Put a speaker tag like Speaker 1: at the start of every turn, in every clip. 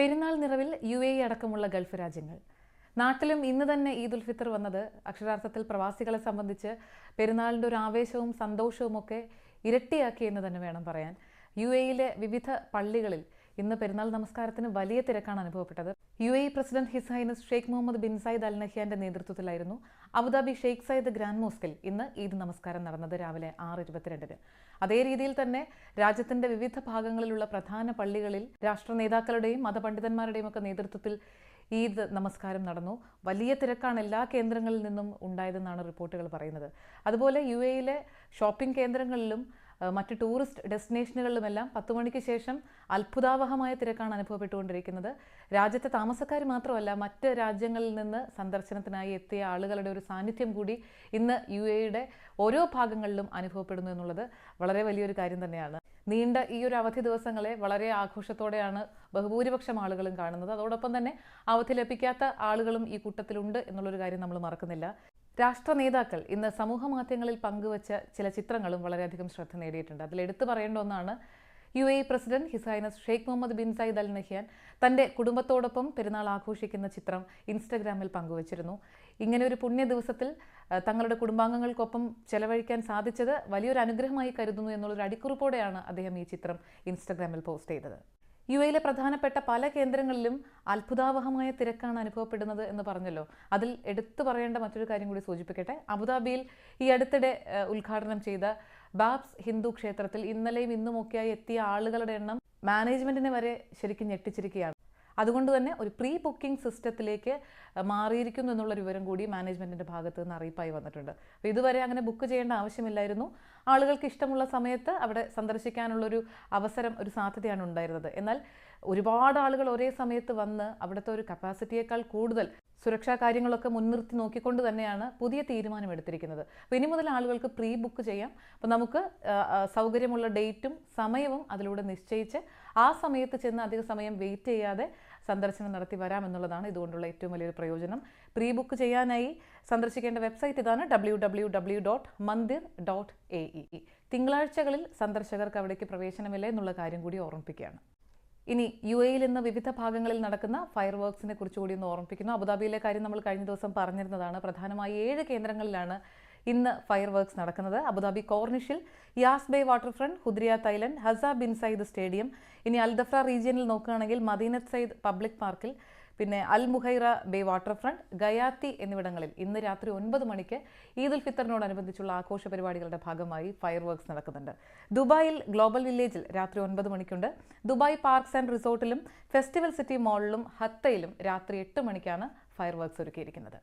Speaker 1: പെരുന്നാൾ നിറവിൽ U A അടക്കമുള്ള ഗൾഫ് രാജ്യങ്ങൾ. നാട്ടിലും ഇന്ന് തന്നെ ഈദ് ഉൽ ഫിത്തർ വന്നത് അക്ഷരാർത്ഥത്തിൽ പ്രവാസികളെ സംബന്ധിച്ച് പെരുന്നാളിന്റെ ഒരു ആവേശവും സന്തോഷവും ഒക്കെ ഇരട്ടിയാക്കി എന്ന് തന്നെ വേണം പറയാൻ. യു എയിലെ വിവിധ പള്ളികളിൽ ഇന്ന് പെരുന്നാൾ നമസ്കാരത്തിന് വലിയ തിരക്കാണ് അനുഭവപ്പെട്ടത്. U A president His Highness Sheikh Mohammed bin Zayed Al നഹ്യാന്റെ നേതൃത്വത്തിലായിരുന്നു Abu Dhabi Sheikh Zayed Grand മോസ്കിൽ ഇന്ന് ഈദ് നമസ്കാരം നടന്നത് രാവിലെ ആറ് ഇരുപത്തിരണ്ടിന്. അതേ രീതിയിൽ തന്നെ രാജ്യത്തിന്റെ വിവിധ ഭാഗങ്ങളിലുള്ള പ്രധാന പള്ളികളിൽ രാഷ്ട്ര നേതാക്കളുടെയും മതപണ്ഡിതന്മാരുടെയും ഒക്കെ നേതൃത്വത്തിൽ ഈദ് നമസ്കാരം നടന്നു. വലിയ തിരക്കാണ് എല്ലാ കേന്ദ്രങ്ങളിൽ നിന്നും ഉണ്ടായതെന്നാണ് റിപ്പോർട്ടുകൾ പറയുന്നത്. അതുപോലെ യു എയിലെ ഷോപ്പിംഗ് കേന്ദ്രങ്ങളിലും മറ്റ് ടൂറിസ്റ്റ് ഡെസ്റ്റിനേഷനുകളിലുമെല്ലാം പത്ത് മണിക്ക് ശേഷം അത്ഭുതാവഹമായ തിരക്കാണ് അനുഭവപ്പെട്ടുകൊണ്ടിരിക്കുന്നത്. രാജ്യത്തെ താമസക്കാർ മാത്രമല്ല മറ്റ് രാജ്യങ്ങളിൽ നിന്ന് സന്ദർശനത്തിനായി എത്തിയ ആളുകളുടെ ഒരു സാന്നിധ്യം കൂടി ഇന്ന് യു എയുടെ ഓരോ ഭാഗങ്ങളിലും അനുഭവപ്പെടുന്നു എന്നുള്ളത് വളരെ വലിയൊരു കാര്യം തന്നെയാണ്. നീണ്ട ഈ ഒരു അവധി ദിവസങ്ങളെ വളരെ ആഘോഷത്തോടെയാണ് ബഹുഭൂരിപക്ഷം ആളുകളും കാണുന്നത്. അതോടൊപ്പം തന്നെ അവധി ലഭിക്കാത്ത ആളുകളും ഈ കൂട്ടത്തിലുണ്ട് എന്നുള്ളൊരു കാര്യം നമ്മൾ മറക്കുന്നില്ല. രാഷ്ട്ര നേതാക്കൾ ഇന്ന് സമൂഹ മാധ്യമങ്ങളിൽ പങ്കുവച്ച ചില ചിത്രങ്ങളും വളരെയധികം ശ്രദ്ധ നേടിയിട്ടുണ്ട്. അതിൽ എടുത്തു പറയേണ്ട ഒന്നാണ് U A president His Highness Sheikh Mohammed bin Zayed Al Nahyan. തന്റെ കുടുംബത്തോടൊപ്പം പെരുന്നാൾ ആഘോഷിക്കുന്ന ചിത്രം ഇൻസ്റ്റഗ്രാമിൽ പങ്കുവച്ചിരുന്നു. ഇങ്ങനെ ഒരു പുണ്യ ദിവസത്തിൽ തങ്ങളുടെ കുടുംബാംഗങ്ങൾക്കൊപ്പം ചെലവഴിക്കാൻ സാധിച്ചത് വലിയൊരു അനുഗ്രഹമായി കരുതുന്നു എന്നുള്ളൊരു അടിക്കുറിപ്പോടെയാണ് അദ്ദേഹം ഈ ചിത്രം ഇൻസ്റ്റഗ്രാമിൽ പോസ്റ്റ് ചെയ്തത്. യു എയിലെ പ്രധാനപ്പെട്ട പല കേന്ദ്രങ്ങളിലും അത്ഭുതാവഹമായ തിരക്കാണ് അനുഭവപ്പെടുന്നത് എന്ന് പറഞ്ഞല്ലോ. അതിൽ എടുത്തു പറയേണ്ട മറ്റൊരു കാര്യം കൂടി സൂചിപ്പിക്കട്ടെ. അബുദാബിയിൽ ഈ അടുത്തിടെ ഉദ്ഘാടനം ചെയ്ത ബാബ്സ് ഹിന്ദു ക്ഷേത്രത്തിൽ ഇന്നലെയും ഇന്നുമൊക്കെയായി എത്തിയ ആളുകളുടെ എണ്ണം മാനേജ്മെന്റിനെ വരെ ശരിക്കും ഞെട്ടിച്ചിരിക്കുകയാണ്. അതുകൊണ്ട് തന്നെ ഒരു പ്രീ ബുക്കിംഗ് സിസ്റ്റത്തിലേക്ക് മാറിയിരിക്കുന്നു എന്നുള്ള വിവരം കൂടി മാനേജ്മെന്റിന്റെ ഭാഗത്ത് നിന്ന് അറിയിപ്പായി വന്നിട്ടുണ്ട്. അപ്പോൾ ഇതുവരെ അങ്ങനെ ബുക്ക് ചെയ്യേണ്ട ആവശ്യമില്ലായിരുന്നു. ആളുകൾക്ക് ഇഷ്ടമുള്ള സമയത്ത് അവിടെ സന്ദർശിക്കാനുള്ളൊരു അവസരം ഒരു സാധ്യതയാണ് ഉണ്ടായിരുന്നത്. എന്നാൽ ഒരുപാട് ആളുകൾ ഒരേ സമയത്ത് വന്ന് അവിടുത്തെ ഒരു കപ്പാസിറ്റിയേക്കാൾ കൂടുതൽ സുരക്ഷാ കാര്യങ്ങളൊക്കെ മുൻനിർത്തി നോക്കിക്കൊണ്ട് തന്നെയാണ് പുതിയ തീരുമാനം എടുത്തിരിക്കുന്നത് അപ്പോൾ ഇനി മുതൽ ആളുകൾക്ക് പ്രീ ബുക്ക് ചെയ്യാം. അപ്പോൾ നമുക്ക് സൗകര്യമുള്ള ഡേറ്റും സമയവും അതിലൂടെ നിശ്ചയിച്ച് ആ സമയത്ത് ചെന്ന് അധിക സമയം വെയിറ്റ് ചെയ്യാതെ സന്ദർശനം നടത്തി വരാമെന്നുള്ളതാണ് ഇതുകൊണ്ടുള്ള ഏറ്റവും വലിയൊരു പ്രയോജനം. പ്രീ ബുക്ക് ചെയ്യാനായി സന്ദർശിക്കേണ്ട വെബ്സൈറ്റ് ഇതാണ് W W W dot mandir dot A E. തിങ്കളാഴ്ചകളിൽ സന്ദർശകർക്ക് അവിടേക്ക് പ്രവേശനമില്ല എന്നുള്ള കാര്യം കൂടി ഓർമ്മിപ്പിക്കുകയാണ്. ഇനി യു എയിൽ ഇന്ന് വിവിധ ഭാഗങ്ങളിൽ നടക്കുന്ന ഫയർ വർക്ക്സിനെ കുറിച്ച് കൂടി ഒന്ന് ഓർമ്മിപ്പിക്കുന്നു. അബുദാബിയിലെ കാര്യം നമ്മൾ കഴിഞ്ഞ ദിവസം പറഞ്ഞിരുന്നതാണ്. പ്രധാനമായി ഏഴ് കേന്ദ്രങ്ങളിലാണ് ഇന്ന് ഫയർ വർക്സ് നടക്കുന്നത്. അബുദാബി കോർണിഷിൽ Yas bay waterfront ഹുദ്രിയ Thailand Hazza bin Zayed stadium ഇനി അൽദഫ്ര റീജിയനിൽ നോക്കുകയാണെങ്കിൽ മദീനത്ത് സയ്ദ് പബ്ലിക് പാർക്കിൽ പിന്നെ Al Muhaira Bay waterfront Ghayathi എന്നിവിടങ്ങളിൽ ഇന്ന് രാത്രി ഒൻപത് മണിക്ക് ഈദ് ഉൽ ഫിത്തറിനോടനുബന്ധിച്ചുള്ള ആഘോഷ പരിപാടികളുടെ ഭാഗമായി ഫയർ വർക്ക്സ് നടക്കുന്നുണ്ട്. ദുബായിൽ ഗ്ലോബൽ വില്ലേജിൽ രാത്രി ഒൻപത് മണിക്കുണ്ട്. ദുബായ് പാർക്സ് ആൻഡ് റിസോർട്ടിലും ഫെസ്റ്റിവൽ സിറ്റി മോളിലും ഹത്തയിലും രാത്രി എട്ട് മണിക്കാണ് ഫയർ വർക്ക്സ് ഒരുക്കിയിരിക്കുന്നത്.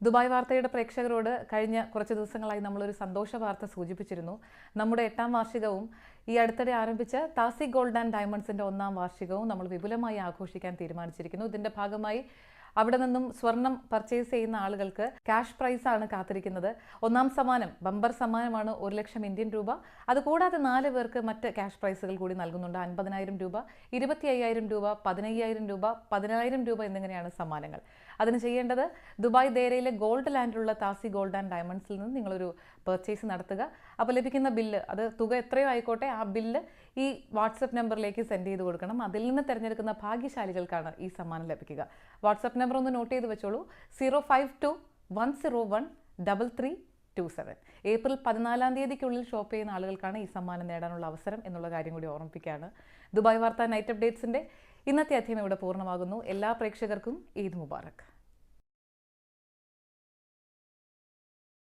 Speaker 1: ദുബായ് വാർത്തയുടെ പ്രേക്ഷകരോട് കഴിഞ്ഞ കുറച്ച് ദിവസങ്ങളായി നമ്മളൊരു സന്തോഷ വാർത്ത സൂചിപ്പിച്ചിരുന്നു. നമ്മുടെ എട്ടാം വാർഷികവും ഈ അടുത്തിടെ ആരംഭിച്ച താസി ഗോൾഡ് ആൻഡ് ഡയമണ്ട്സിന്റെ ഒന്നാം വാർഷികവും നമ്മൾ വിപുലമായി ആഘോഷിക്കാൻ തീരുമാനിച്ചിരിക്കുന്നു. ഇതിന്റെ ഭാഗമായി അവിടെ നിന്നും സ്വർണം പർച്ചേസ് ചെയ്യുന്ന ആളുകൾക്ക് ക്യാഷ് പ്രൈസ് ആണ് കാത്തിരിക്കുന്നത്. ഒന്നാം സമ്മാനം ബമ്പർ സമ്മാനമാണ് ഒരു ലക്ഷം ഇന്ത്യൻ രൂപ. അതുകൂടാതെ നാല് പേർക്ക് മറ്റ് ക്യാഷ് പ്രൈസുകൾ കൂടി നൽകുന്നുണ്ട്. അൻപതിനായിരം രൂപ ഇരുപത്തി അയ്യായിരം രൂപ പതിനയ്യായിരം രൂപ പതിനായിരം രൂപ എന്നിങ്ങനെയാണ് സമ്മാനങ്ങൾ. അതിന് ചെയ്യേണ്ടത് ദുബായ് ദേരയിലെ ഗോൾഡ് ലാൻഡിലുള്ള താസി ഗോൾഡ് ആൻഡ് ഡയമണ്ട്സിൽ നിന്ന് നിങ്ങളൊരു പർച്ചേസ് നടത്തുക. അപ്പോൾ ലഭിക്കുന്ന ബില്ല് അത് തുക എത്രയോ ആയിക്കോട്ടെ ആ ബില്ല് ഈ വാട്സപ്പ് നമ്പറിലേക്ക് സെൻഡ് ചെയ്ത് കൊടുക്കണം. അതിൽ നിന്ന് തിരഞ്ഞെടുക്കുന്ന ഭാഗ്യശാലികൾക്കാണ് ഈ സമ്മാനം ലഭിക്കുക. വാട്സപ്പ് നമ്പർ ഒന്ന് നോട്ട് ചെയ്ത് വെച്ചോളൂ. Zero five two one zero one double three two seven. April പതിനാലാം തീയതിക്കുള്ളിൽ ഷോപ്പ് ചെയ്യുന്ന ആളുകൾക്കാണ് ഈ സമ്മാനം നേടാനുള്ള അവസരം എന്നുള്ള കാര്യം കൂടി ഓർമ്മിപ്പിക്കുകയാണ്. ദുബായ് വാർത്ത നൈറ്റ് അപ്ഡേറ്റ്സിന്റെ ഇന്നത്തെ അധ്യയം ഇവിടെ പൂർണമാകുന്നു. എല്ലാ പ്രേക്ഷകർക്കും ഈദ് മുബാറക്.